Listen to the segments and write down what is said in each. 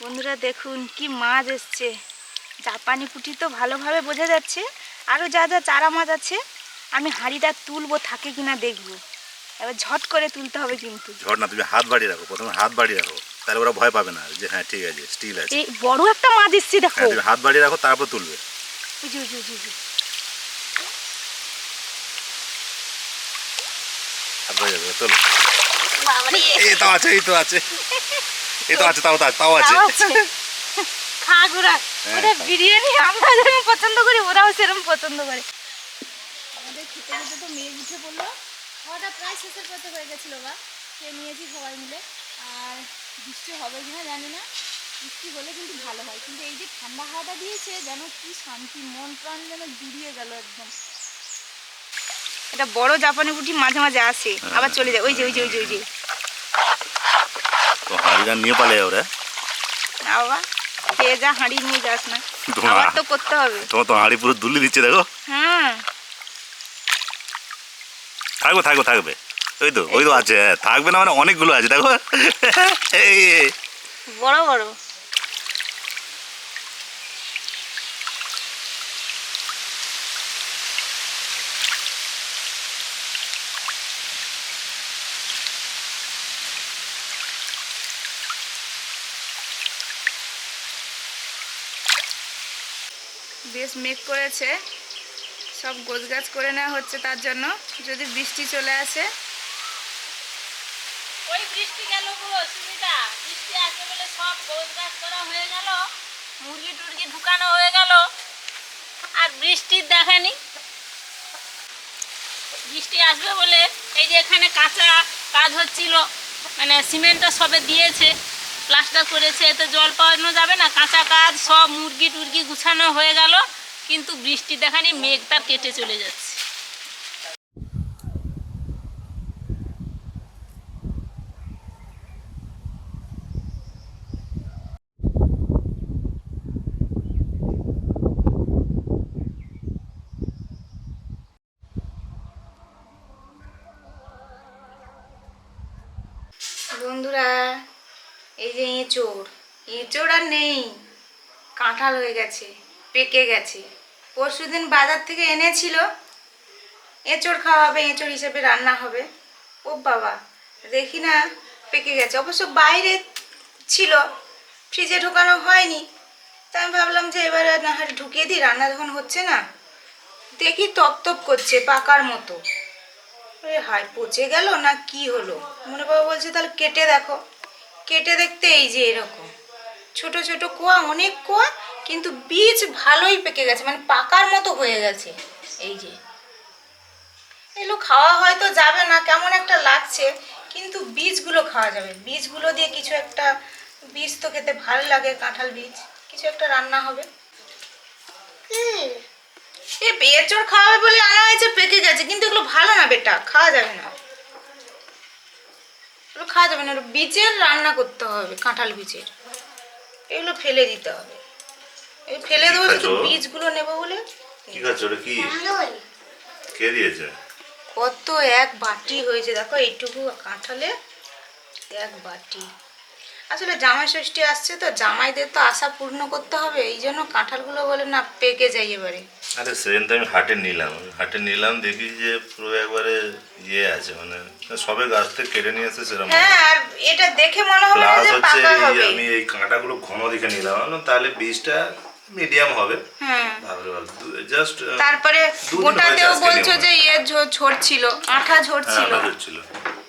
বন্ধুরা দেখুন কি মাছ এসছে। জাপানি পুঁটি তো ভালোভাবে বোঝা যাচ্ছে আরও যা যা চারা মাছ আছে আমি হাঁড়িটা তুলবো থাকে কিনা দেখব। এবার ঝট করে তুলতে হবে কিন্তু। ঝড় না তুমি হাত বাড়িয়ে রাখো প্রথমে হাত বাড়িয়ে রাখো তাহলে ওরা ভয় পাবে না যে হ্যাঁ ঠিক আছে স্টিল আছে। এই বড় একটা মাছ এসছে দেখো। হ্যাঁ তুমি হাত বাড়িয়ে রাখো তারপর তুলবে। উজু, উজু, উজু, উজু। হাত বাড়িয়ে যাবে তোলো এই তো আছে এই তো আছে। এই তো আছে তাও তো তাও আছে। হ্যাঁ, ওরা খাক। বিরিয়ানি আমরা যেরকম পছন্দ করি ওরাও সেরকম পছন্দ করে। আমাদের খেতে খেতে তো মেয়ে উঠে পড়ল। খাওয়াটা প্রায় শেষের পথে হয়ে গেছিল বা খেয়ে নিয়েছি সবাই মিলে। আর বৃষ্টি হবে কিনা জানি না। বৃষ্টি হলে কিন্তু ভালো হয়। কিন্তু এই যে ঠান্ডা হাওয়াটা দিয়েছে যেন কি শান্তি মন প্রাণ যেন জুড়িয়ে গেল একদম। এটা বড় জাপানি বুটি মাঝে মাঝে আসে। আবার চলে যায়। ওই যে ওই যে ওই যে ওই যে। তো হাঁড়িটা নিয়ে পালে ওরা বাবা খেয়ে যা হাঁড়ি নিয়ে যাস না তো করতে হবে তোমার তো হাঁড়ি পুরো দুলি দিচ্ছে দেখো হ্যাঁ থাকবে থাকবে থাকবে ওই তো ওই তো আছে থাকবে না মানে অনেকগুলো আছে দেখো। বড় বড় বেশ মেঘ করেছে। সব গোছগাছ করে নেওয়া হচ্ছে তার জন্য। যদি বৃষ্টি চলে আসে। ওই বৃষ্টি বৃষ্টি আসবে বলে সব গোছ গাছ করা হয়ে মুরগি টুরগি ঢুকানো হয়ে গেল। আর বৃষ্টির দেখানি। বৃষ্টি আসবে বলে এই যে এখানে কাঁচা কাজ হচ্ছিল মানে সিমেন্টটা সবে দিয়েছে। প্লাস্টার করেছে, এতে জল পাওয়ানো যাবে না। কাঁচা কাজ, সব মুরগি টুরগি গুছানো হয়ে গেল, কিন্তু বৃষ্টি দেখানি মেঘটা কেটে চলে যাচ্ছে বন্ধুরা এই যে এঁচোড় এঁচোড় আর নেই। কাঁঠাল হয়ে গেছে, পেকে গেছে। পরশুদিন বাজার থেকে এনেছিল। এঁচোড় খাওয়া হবে, এঁচোড় হিসেবে রান্না হবে। ও বাবা, দেখি না পেকে গেছে। অবশ্য বাইরে ছিল, ফ্রিজে ঢোকানো হয়নি। তাই আমি ভাবলাম যে এবারে না হয় ঢুকিয়ে দিই, রান্না যখন হচ্ছে না, দেখি তপ তপ করছে পাকার মতো। হায়, পচে গেল না কি হলো? মনে বাবা বলছে, তাহলে কেটে দেখো। কেটে দেখতে এই যে এরকম। ছোট ছোট কোয়া অনেক কোয়া কিন্তু বীজ ভালোই পেকে গেছে মানে পাকার মতো হয়ে গেছে। এই যে। এগুলো খাওয়া হয়তো যাবে না কেমন একটা লাগছে কিন্তু বীজগুলো খাওয়া যাবে। বীজগুলো দিয়ে কিছু একটা বীজ তো খেতে ভালো লাগে কাঁঠাল বীজ। কিছু একটা রান্না হবে। এ এঁচড় খাওয়াবে বলে আনা হয়েছে পেকে গেছে কিন্তু এগুলো ভালো না বেটা খাওয়া যাবে না। খাওয়া যাবে না বীজের রান্না করতে হবে কাঁঠাল বীজের। এগুলো ফেলে দিতে হবে। এই ফেলে দেবো শুধু বীজগুলো নেব বলে। কি খাচ্ছ ওটা কি? কে দিয়েছে? কত এক বাটি হয়েছে দেখো এইটুকু কাঁঠালে এক বাটি। আসলে জামাই ষষ্ঠী আসছে তো জামাইদের তো আশা পূর্ণ করতে হবে এই জন্য কাঁঠালগুলো বলে না পেকে যায় এবারে। আরে সেদিন তো আমি হাটে নিলাম হাটে নিলাম দেখি যে পুরো একবারে ইয়ে আছে মানে সবে গাছ থেকে কেটে নিয়ে এসে সেরকম। হ্যাঁ আর এটা দেখে মনে না যে পাকা হবে। আমি এই কাঁটাগুলো ঘন দেখে নিলাম তাহলে বীজটা মিডিয়াম হবে। হ্যাঁ। জাস্ট তারপরে দুদিন গোটাতেও বলছো যে ইয়ে ঝরছিল আঠা হ্যাঁ ঝরছিল ছিল।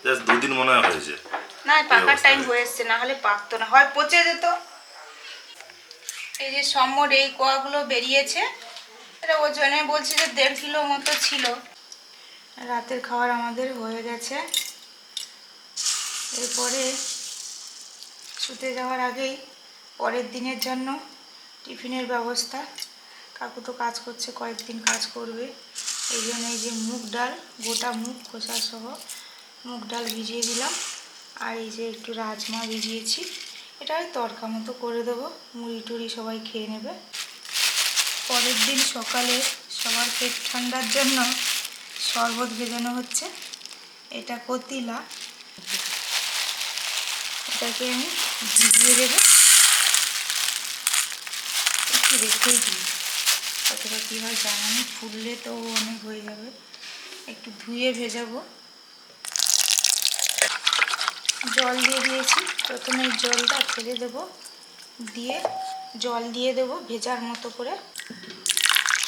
জাস্ট দুদিন মনে হয় হয়েছে। না পাকার টাইম হয়ে এসছে না হলে পাকতো না। হয় পচে যেত। এই যে সম্মর এই কোয়াগুলো বেরিয়েছে এটা ওজনে বলছে যে দেড় কিলো মতো ছিল। রাতের খাবার আমাদের হয়ে গেছে। এরপরে শুতে যাওয়ার আগেই পরের দিনের জন্য টিফিনের ব্যবস্থা। কাকু তো কাজ করছে কয়েকদিন কাজ করবে। এই জন্য এই যে মুগ ডাল গোটা মুগ খোসা সহ মুগ ডাল ভিজিয়ে দিলাম। আর এই যে একটু রাজমা ভিজিয়েছি, এটা ওই তরকা মতো করে দেবো। মুড়ি টুড়ি সবাই খেয়ে নেবে। পরের দিন সকালে সবার পেট ঠান্ডার জন্য শরবত ভেজানো হচ্ছে। এটা কতিলা। এটাকে আমি ভিজিয়ে দেবো। একটু রেখেই দিই। কতটা কী হয় জানি ফুললে তো অনেক হয়ে যাবে। একটু ধুয়ে ভেজাবো। জল দিয়ে দিয়েছি। প্রথমে জলটা ফেলে দেব। দিয়ে জল দিয়ে দেব ভেজার মতো করে।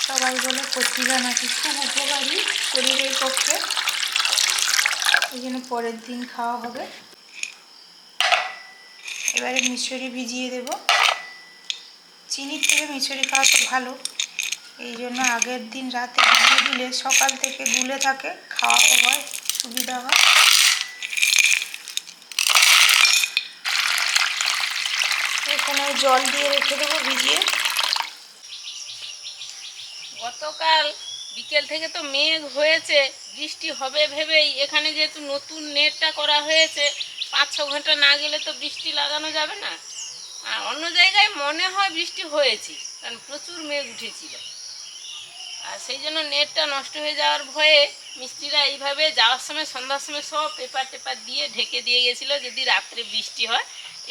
সবাই বলে কচিলা নাকি খুব উপকারী শরীরের পক্ষে। এই জন্য পরের দিন খাওয়া হবে। এবারে মিশরি ভিজিয়ে দেব। চিনির থেকে মিশরি খাওয়া তো ভালো। এই জন্য আগের দিন রাতে ভিজিয়ে দিলে সকাল থেকে গুলে থাকে, খাওয়াও হয়, সুবিধা হয়। এখানে জল দিয়ে রেখে দেবো ভিজিয়ে। গতকাল বিকেল থেকে তো মেঘ হয়েছে, বৃষ্টি হবে ভেবেই। এখানে যেহেতু নতুন নেটটা করা হয়েছে পাঁচ ছ ঘণ্টা না গেলে তো বৃষ্টি লাগানো যাবে না। আর অন্য জায়গায় মনে হয় বৃষ্টি হয়েছে, কারণ প্রচুর মেঘ উঠেছিল। আর সেই জন্য নেটটা নষ্ট হয়ে যাওয়ার ভয়ে মিস্ত্রিরা এইভাবে যাওয়ার সময়, সন্ধ্যার সময় সব পেপার টেপার দিয়ে ঢেকে দিয়ে গেছিল, যদি রাত্রে বৃষ্টি হয়।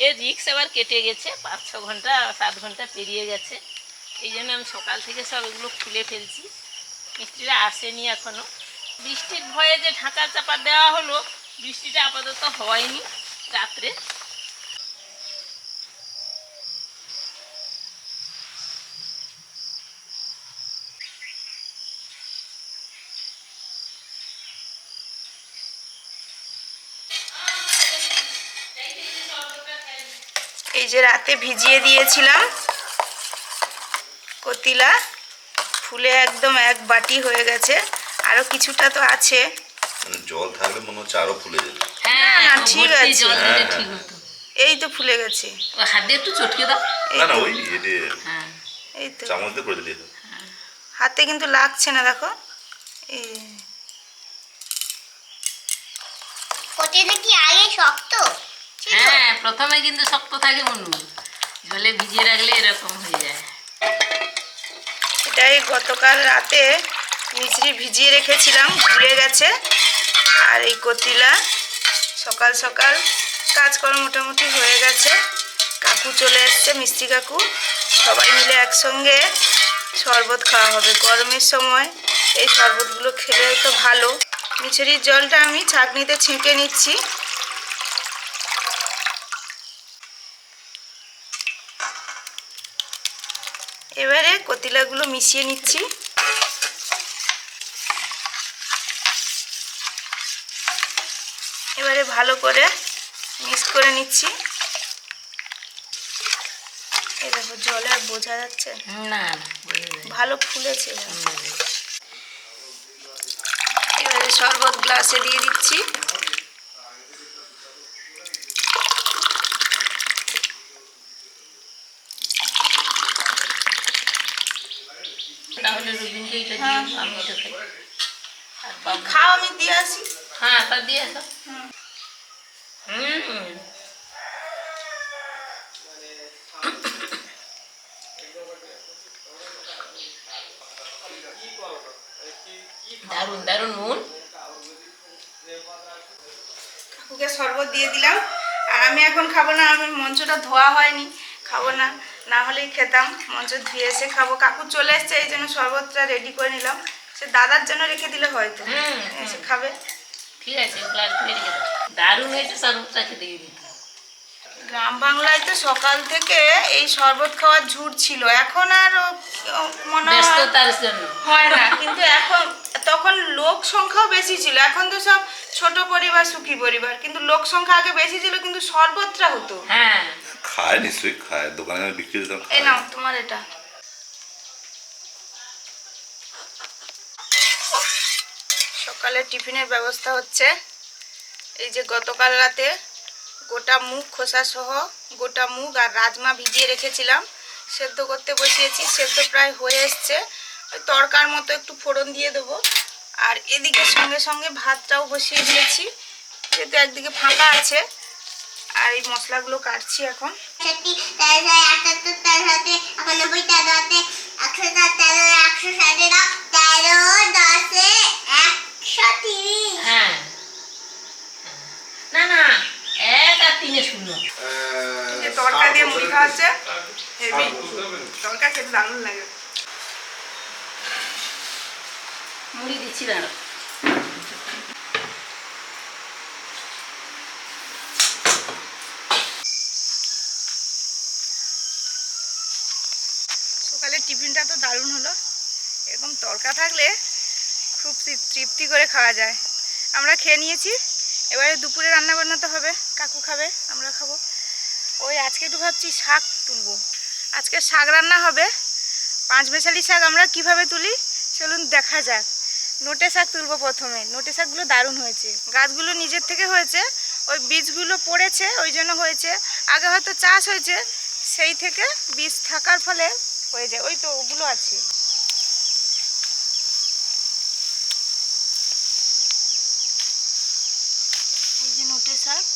এ রিক্স আবার কেটে গেছে। পাঁচ, ছ ঘণ্টা, সাত ঘণ্টা পেরিয়ে গেছে। এই জন্য আমি সকাল থেকে সব এগুলো খুলে ফেলছি। মিস্ত্রিরা আসেনি এখনও বৃষ্টির ভয়ে যে ঢাকা চাপা দেওয়া হলো, বৃষ্টিটা আপাতত হয়নি। রাত্রে এই যে রাতে ভিজিয়ে দিয়েছিলাম। কতিলা ফুলে একদম এক বাটি হয়ে গেছে। আরও কিছুটা তো আছে। মানে জল থাকলে মনে হচ্ছে আরও ফুলে যেত। হ্যাঁ না, ঠিক আছে। হ্যাঁ, হ্যাঁ। এই তো ফুলে গেছে। হাত দিয়ে একটু চটকে দাও। না না ওই এটি হ্যাঁ। এই তো। চামচ দিয়ে করে দিলে হাতে কিন্তু লাগছে না দেখো। এই। কটিটা কি আগে শক্ত? হ্যাঁ প্রথমে কিন্তু শক্ত থাকে মনু জলে ভিজিয়ে রাখলে এরকম হয়ে যায়। এটাই গতকাল রাতে মিচড়ি ভিজিয়ে রেখেছিলাম ভুলে গেছে। আর এই কতিলা সকাল সকাল কাজকর্ম মোটামুটি হয়ে গেছে। কাকু চলে এসছে মিষ্টি কাকু। সবাই মিলে একসঙ্গে শরবত খাওয়া হবে। গরমের সময় এই শরবতগুলো খেলেও তো ভালো। মিছরির জলটা আমি ছাঁকনিতে ছেঁকে নিচ্ছি। এবারে কতিলাগুলো মিশিয়ে নিচ্ছি। এবারে ভালো করে মিক্স করে নিচ্ছি। এই দেখো জলে আর বোঝা যাচ্ছে? না। ভালো ফুলেছে এবারে শরবত গ্লাসে দিয়ে দিচ্ছি। তাহলে রুবিনকে এটা। দিও আমি এটা খাই। আর খাও আমি দিয়ে আসি। হ্যাঁ তা দিয়ে আসো। হুম। দারুণ দারুণ নুন কাকুকে শরবত দিয়ে দিলাম। আর আমি এখন খাব না আমি মঞ্চটা ধোয়া হয়নি খাব না। না হলেই খেতাম মঞ্চ ধুয়ে এসে খাব। কাকু চলে এসছে এই জন্য শরবতটা রেডি করে নিলাম। সে দাদার জন্য রেখে দিলে হয়তো। এসে খাবে। ঠিক আছে দারুণ হয়েছে শরবতটা খেতে গ্রাম বাংলায় তো সকাল থেকে এই শরবত খাওয়ার ঝুট ছিল। এখন আর মনে হয় হয় না কিন্তু এখন তখন লোক সংখ্যাও বেশি ছিল। এখন তো সব ছোট পরিবার সুখী পরিবার। কিন্তু লোক সংখ্যা আগে বেশি ছিল কিন্তু শরবতটা হতো। হ্যাঁ। খায় নিশ্চয়ই খায়, দোকানে বিক্রি দিতাম এই নাও, তোমার এটা। সকালে টিফিনের ব্যবস্থা হচ্ছে। এই যে গতকাল রাতে গোটা মুগ, খোসা সহ গোটা মুগ আর রাজমা ভিজিয়ে রেখেছিলাম। সেদ্ধ করতে বসিয়েছি, সেদ্ধ প্রায় হয়ে এসছে। ওই তড়কার মতো একটু ফোড়ন দিয়ে দেবো। আর এদিকে সঙ্গে সঙ্গে ভাতটাও বসিয়ে দিয়েছি। যেহেতু একদিকে ফাঁকা আছে আর এই মশলাগুলো কাটছি এখন। হ্যাঁ। না না এক আর তিনে শূন্য। এই যে দিয়ে মুড়ি খাওয়াচ্ছে? হেভি। তড়কা খেতে দারুণ লাগে। মুড়ি দিচ্ছি দাঁড়ো দারুণ হলো। এরকম তড়কা থাকলে খুব তৃপ্তি করে খাওয়া যায়। আমরা খেয়ে নিয়েছি। এবারে দুপুরে রান্না বান্না তো হবে। কাকু খাবে, আমরা খাব। ওই আজকে একটু ভাবছি শাক তুলবো। আজকে শাক রান্না হবে। পাঁচ মেশালি শাক আমরা কীভাবে তুলি চলুন দেখা যাক। নোটে শাক তুলবো প্রথমে। নোটে শাকগুলো দারুণ হয়েছে। গাছগুলো নিজের থেকে হয়েছে। ওই বীজগুলো পড়েছে, ওই জন্য হয়েছে। আগে হয়তো চাষ হয়েছে, সেই থেকে বীজ থাকার ফলে হয়ে যায়। ওই তো ওগুলো আছে। এই যে নোটে শাক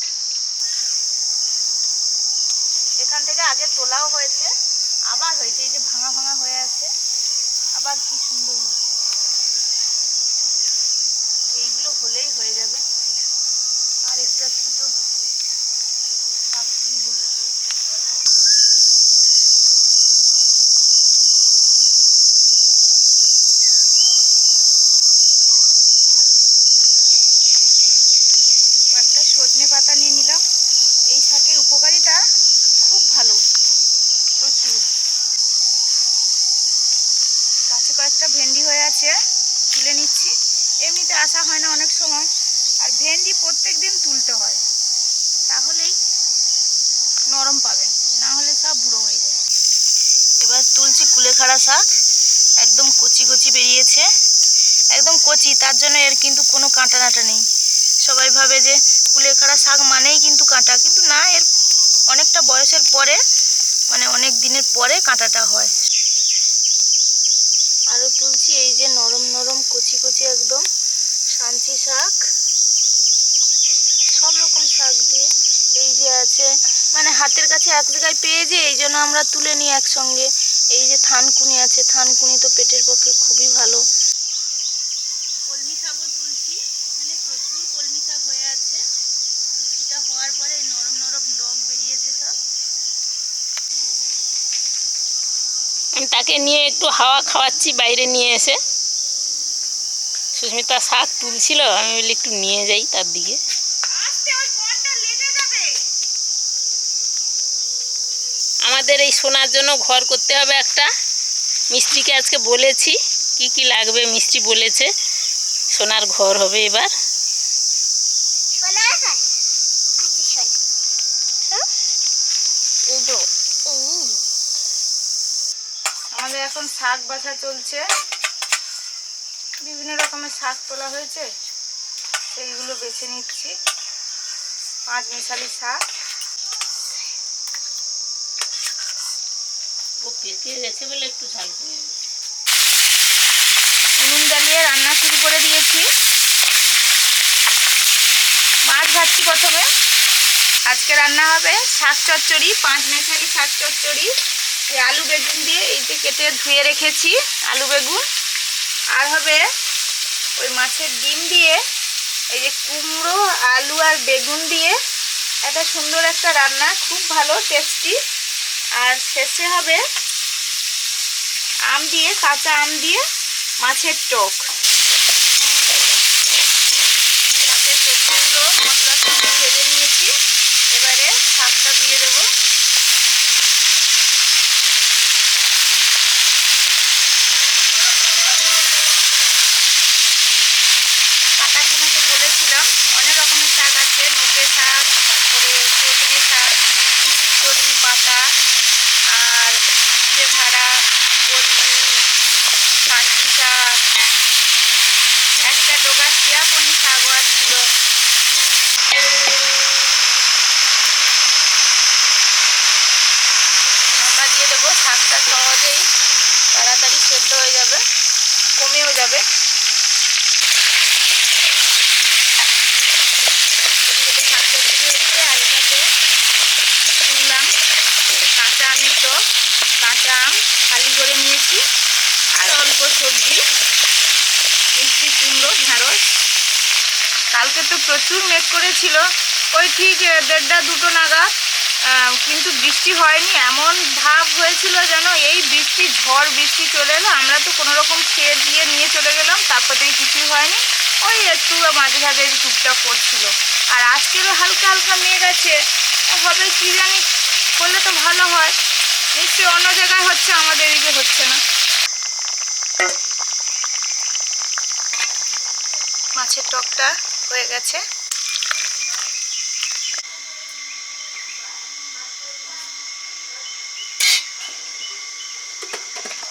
এখান থেকে আগে তোলাও হয়েছে। আবার হয়েছে এই যে ভাঙা ভাঙা হয়ে আছে। আবার কি সুন্দর হয়েছে এইগুলো হলেই হয়ে যাবে আর একটু একটু তো শাক তুলবো কয়েকটা সজনে পাতা নিয়ে নিলাম এই শাকের উপকারিতা খুব ভালো প্রচুর কাছে কয়েকটা ভেন্ডি হয়ে আছে তুলে নিচ্ছি এমনিতে আসা হয় না অনেক সময়। আর ভেন্ডি প্রত্যেক দিন তুলতে হয়। তাহলেই নরম পাবেন না হলে সব বুড়ো হয়ে যায়। এবার তুলছি কুলেখাড়া শাক। একদম কচি কচি বেরিয়েছে। একদম কচি তার জন্য এর কিন্তু কোনো কাঁটা নাটা নেই। সবাই ভাবে যে কুলেখাড়া শাক মানেই কিন্তু কাঁটা কিন্তু না এর অনেকটা বয়সের পরে মানে অনেক দিনের পরে কাঁটাটা হয়। আরও তুলছি এই যে নরম নরম কচি কচি একদম সাঞ্চি শাক সব রকম শাক দিয়ে এই যে আছে মানে হাতের কাছে এক জায়গায় পেয়ে যে এই জন্য আমরা তুলে নিই একসঙ্গে। এই যে থানকুনি আছে থানকুনি তো পেটের পক্ষে খুবই ভালো। কলমি শাকও তুলছি। এখানে প্রচুর কলমি শাক হয়ে আছে। কুচিটা হওয়ার পরে নরম নরম ডগ বেরিয়েছে সব। আমি তাকে নিয়ে একটু হাওয়া খাওয়াচ্ছি বাইরে নিয়ে এসে। সুস্মিতা শাক তুলছিল আমি বলি একটু নিয়ে যাই তার দিকে আস্তে ওই কোনটা লেগে যাবে আমাদের এই সোনার জন্য ঘর করতে হবে একটা। মিস্ত্রিকে আজকে বলেছি কি কি লাগবে মিস্ত্রি বলেছে। সোনার ঘর হবে এবার। আচ্ছা আমাদের এখন শাক বাসা চলছে। বিভিন্ন রকমের শাক তোলা হয়েছে। সেইগুলো বেছে নিচ্ছি। পাঁচ মিশালি শাক। পেকে গেছে বলে একটু ঝাল কমে গেছে উনুন জ্বালিয়ে রান্না শুরু করে দিয়েছি। মাছ ভাজছি প্রথমে। আজকে রান্না হবে শাক চচ্চড়ি, পাঁচ মেশালি শাক চচ্চড়ি। এই আলু বেগুন দিয়ে এই যে কেটে ধুয়ে রেখেছি আলু বেগুন। আর হবে ওই মাছের ডিম দিয়ে এই যে কুমড়ো, আলু আর বেগুন দিয়ে একটা সুন্দর একটা রান্না, খুব ভালো, টেস্টি। আর শেষে হবে আম দিয়ে কাঁচা আম দিয়ে মাছের টক শাকের সবজিগুলো ভেজে নিয়েছি এবারে শাকটা দিয়ে দেবো কাটা কুমোতে বলেছিলাম অনেক রকমের শাক আছে শাক তারপরে শাক পাতা আর চিড়ে ভাড়া শাক একটা ডোগা শিয়াপনি শাকও আসছিল ঢাকা দিয়ে দেবো শাকটা সহজেই তাড়াতাড়ি সেদ্ধ হয়ে যাবে কমেও যাবে এদিকে তো শাক চচ্চড়ি হচ্ছে আর এটাতে তুললাম কাঁচা আমের টক কাঁচা আম খালি করে নিয়েছি আর অল্প সবজি মিষ্টি কুমড়ো ঢ্যাঁড়স। কালকে তো প্রচুর মেঘ করেছিল। ওই ঠিক দেড়টা দুটো নাগাদ কিন্তু বৃষ্টি হয়নি। এমন ভাব হয়েছিল যেন এই বৃষ্টি ঝড় বৃষ্টি চলে এলো। আমরা তো কোনো রকম খেয়ে দিয়ে নিয়ে চলে গেলাম। তারপর থেকে কিছুই হয়নি। ওই একটু মাঝে সাঝে টুকটাক পড়ছিল। আর আজকেরও হালকা হালকা মেঘ আছে। হবে কি জানি করলে তো ভালো হয়। নিশ্চয়ই অন্য জায়গায় হচ্ছে, আমাদের এদিকে হচ্ছে না। মাছের টকটা হয়ে গেছে।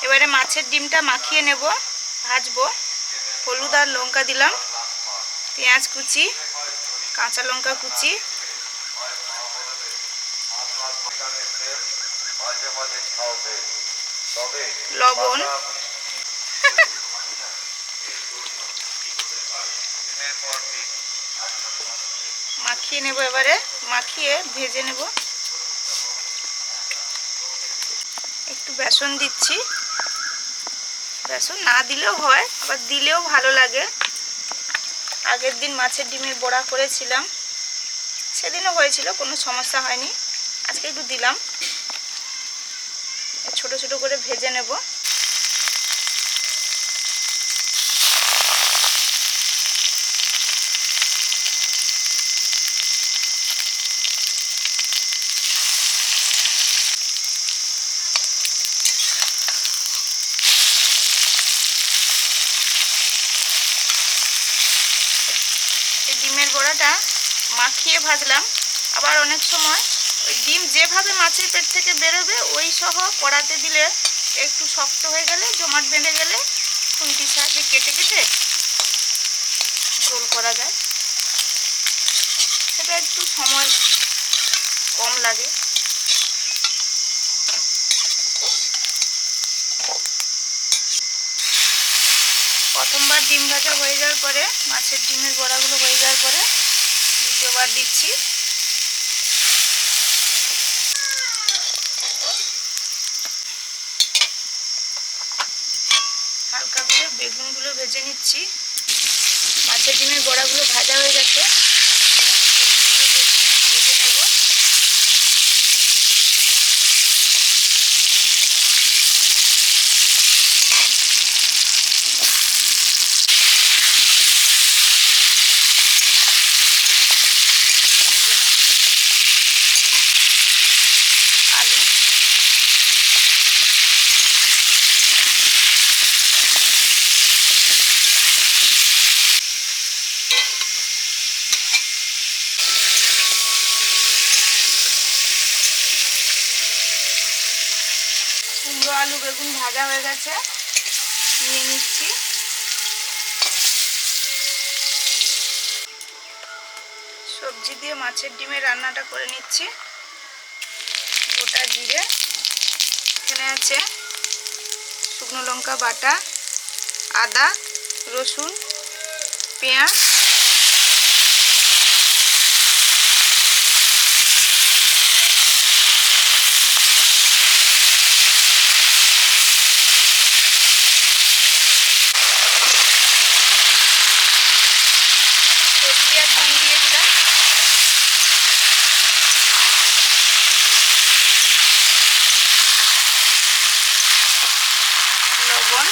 এবারে মাছের ডিমটা মাখিয়ে নেব, ভাজবো। হলুদ আর লঙ্কা দিলাম। পেঁয়াজ কুচি, কাঁচা লঙ্কা কুচি। লবণ। মাখিয়ে নেব এবারে, মাখিয়ে ভেজে নেব। একটু বেসন দিচ্ছি। বেসন না দিলেও হয়, আবার দিলেও ভালো লাগে। আগের দিন মাছের ডিমের বড়া করেছিলাম। সেদিনও হয়েছিল, কোনো সমস্যা হয়নি। আজকে একটু দিলাম। নেব। ডিমের গোড়াটা মাখিয়ে ভাজলাম। আবার অনেক সময় ওই ডিম যেভাবে মাছের পেট থেকে বেরোবে, ওই সহ কড়াতে দিলে একটু শক্ত হয়ে গেলে, জমাট বেঁধে গেলে খুন্তির সাহায্যে কেটে কেটে ঝোল করা যায়। সেটা একটু সময় কম লাগে। প্রথমবার ডিম ভাজা হয়ে যাওয়ার পরে, মাছের ডিমের বড়াগুলো হয়ে যাওয়ার পরে দ্বিতীয়বার দিচ্ছি হালকা করে বেগুনগুলো ভেজে নিচ্ছি। মাছের ডিমের বড়াগুলো ভাজা হয়ে গেছে এবারে সবজিগুলো ভে- ভেজে নেব আলু কুমড়ো আলু বেগুন ভাজা হয়ে গেছে। নিয়ে নিচ্ছি। সবজি দিয়ে মাছের ডিমের রান্নাটা করে নিচ্ছি। গোটা জিরে। এখানে আছে শুকনো লঙ্কা বাটা, আদা, রসুন, পেঁয়াজ সবজি আর ডিম দিয়ে দিলাম লবণ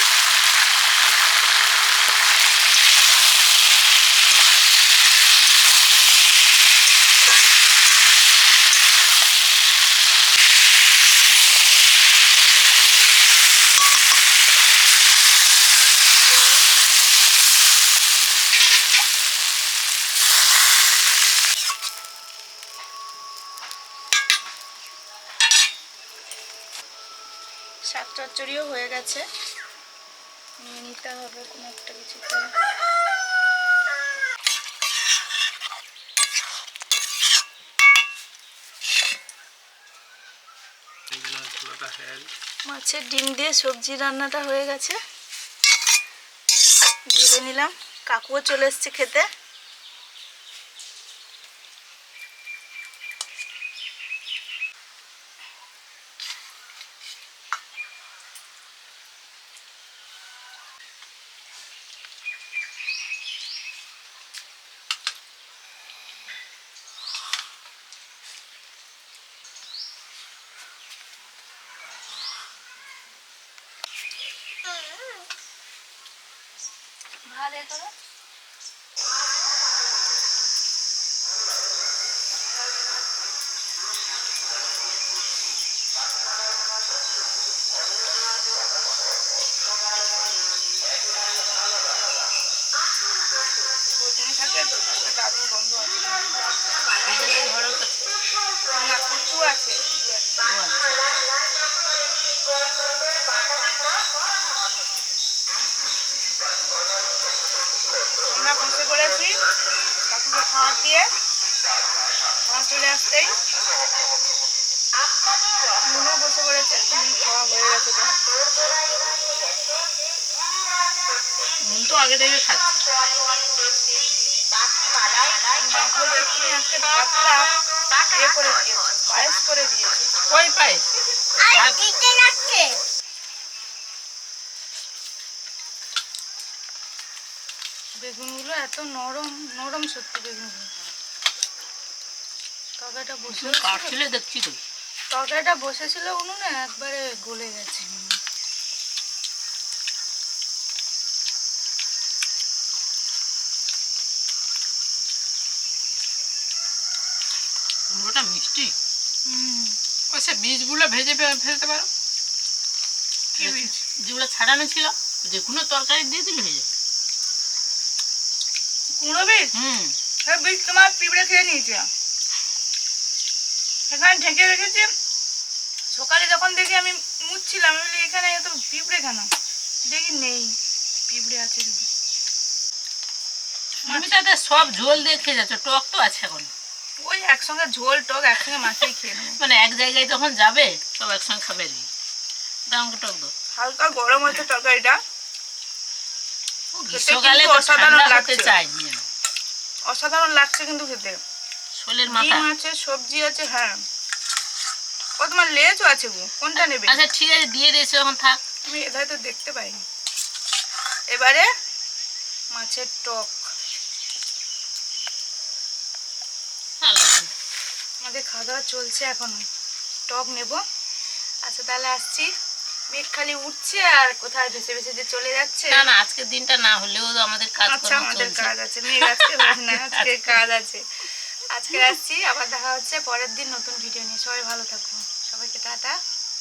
শাক চচ্চড়িও হয়ে গেছে। নিয়ে নিতে হবে কোনো একটা কিছু। মাছের ডিম দিয়ে সবজি রান্নাটা হয়ে গেছে। ঢেলে নিলাম। কাকুও চলে এসছে খেতে। ভালো করে কোচিনে বসে পড়েছি কাকুকে খাবার দিয়ে মা চলে আসতেই। নুনও বসে পড়েছে নুন খাওয়া হয়ে গেছে তো। নুন তো আগে থেকে খাচ্ছি। তুমি আজকে ভাতটা ইয়ে করে দিয়েছ পায়েস করে দিয়েছ। কই আর দিতে লাগছে। বেগুনগুলো এত নরম নরম সত্যি বেগুনগুলো। তরকারিটা বসে কাটছিলে দেখছি তো। তরকারিটা বসেছিল উনুনে একবারে গলে গেছে। কুমড়োটা মিষ্টি? হুম। ও সে বীজগুলো ভেজে ফেলতে পারো? কি বীজ? যেগুলো ছাড়ানো ছিল? যে কোনো তরকারি দিয়ে দিলে হয়ে যায়। কুমড়ো বীজ? হুম। বীজ তোমার পিঁপড়ে খেয়ে নিয়েছে। এখানে ঢেকে রেখেছি। সকালে যখন দেখি আমি মুছছিলাম আমি বলি এখানে এত পিঁপড়ে কেন? দেখি নেই পিঁপড়ে আছে তুমি তাতে সব ঝোল দিয়ে খেয়ে যাচ্ছ টক তো আছে এখন। ওই একসঙ্গে ঝোল টক একসঙ্গে খেয়ে নেব। মানে এক জায়গায় যখন যাবে সব একসঙ্গে খাবে আর কি দাম টক হালকা গরম হচ্ছে তরকারিটা। গ্রীষ্মকালে তো অসাধারণ ঠান্ডা হতে চাই অসাধারণ লাগছে কিন্তু খেতে। শোলের মাথা। ডিম আছে সবজি আছে হ্যাঁ। ও তোমার লেজও আছে গো। কোনটা নেবে? আচ্ছা ঠিক আছে দিয়ে দিয়েছ এখন থাক। আমি এধারে তো দেখতে পাইনি। এবারে মাছের টক। আমাদের খাওয়া দাওয়া চলছে এখন। টক নেব। আচ্ছা তাহলে আসছি। মেঘ খালি উঠছে আর কোথায় ভেসে ভেসে যে চলে যাচ্ছে। না না আজকের দিনটা না হলেও আমাদের কাজ আচ্ছা আমাদের কাজ আছে। মেঘ আজকে না আজকে কাজ আছে। আজকে আসছি আবার দেখা হচ্ছে পরের দিন নতুন ভিডিও নিয়ে। সবাই ভালো থাকুন সবাইকে টাটা।